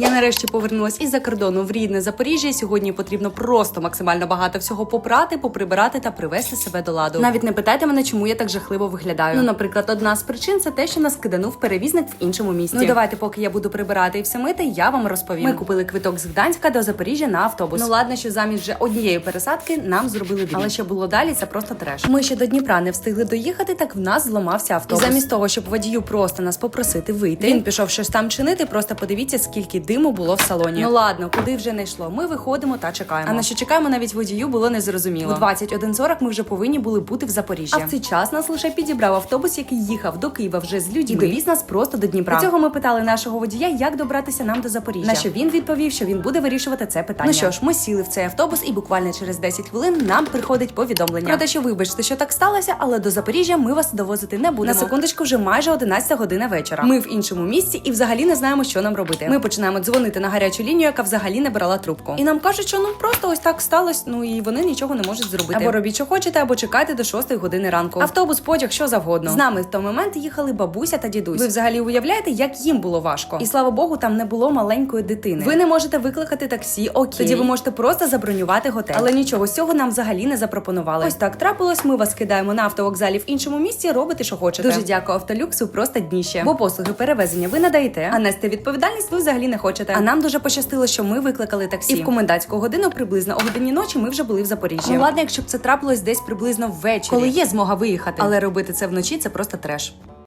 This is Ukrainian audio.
Я нарешті повернулась із-за кордону в рідне Запоріжжя. і Сьогодні потрібно просто максимально багато всього попрати, поприбирати та привести себе до ладу. Навіть не питайте мене, чому я так жахливо виглядаю. Ну, наприклад, одна з причин це те, що нас киданув перевізник в іншому місті. Ну давайте, поки я буду прибирати і все мити, я вам розповім. Ми купили квиток з Гданська до Запоріжжя на автобус. Ну ладно, що замість вже однієї пересадки нам зробили дві. Але що було далі, це просто треш. Ми ще до Дніпра не встигли доїхати, так в нас зламався автобус. І замість того, щоб водію просто нас попросити вийти, він пішов щось там чинити. Просто подивіться, скільки диму було в салоні. Ну ладно, куди вже не йшло. Ми виходимо та чекаємо. А на що чекаємо, навіть водію було незрозуміло. У 21.40 ми вже повинні були бути в Запоріжжі. А в цей час нас лише підібрав автобус, який їхав до Києва вже з людьми і довіз нас просто до Дніпра. До цього ми питали нашого водія, як добратися нам до Запоріжжя. На що він відповів, що він буде вирішувати це питання. Ну що ж, ми сіли в цей автобус, і буквально через 10 хвилин нам приходить повідомлення. Про те, що вибачте, що так сталося, але до Запоріжжя ми вас довозити не будемо. На секундочку, вже майже 11 година вечора. Ми в іншому місці і взагалі не знаємо, що нам робити. Ми починаємо дзвонити на гарячу лінію, яка взагалі не брала трубку. І нам кажуть, що ну просто ось так сталося. Ну і вони нічого не можуть зробити. Або робіть, що хочете, або чекайте до 6 години ранку. Автобус, потяг, що завгодно. З нами в той момент їхали бабуся та дідусь. Ви взагалі уявляєте, як їм було важко? І слава Богу, там не було маленької дитини. Ви не можете викликати таксі, окей. Тоді ви можете просто забронювати готель. Але нічого з цього нам взагалі не запропонували. Ось так трапилось. Ми вас кидаємо на автовокзалі в іншому місці. Робите, що хочете. Дуже дякую автолюксу, просто дніще. Бо послуги перевезення ви надаєте, а нести відповідальність ви взагалі не хочете. А нам дуже пощастило, що ми викликали таксі. І в комендантську годину приблизно о годині ночі ми вже були в Запоріжжі. Ну ладно, якщо б це трапилось десь приблизно ввечері, коли є змога виїхати. Але робити це вночі це просто треш.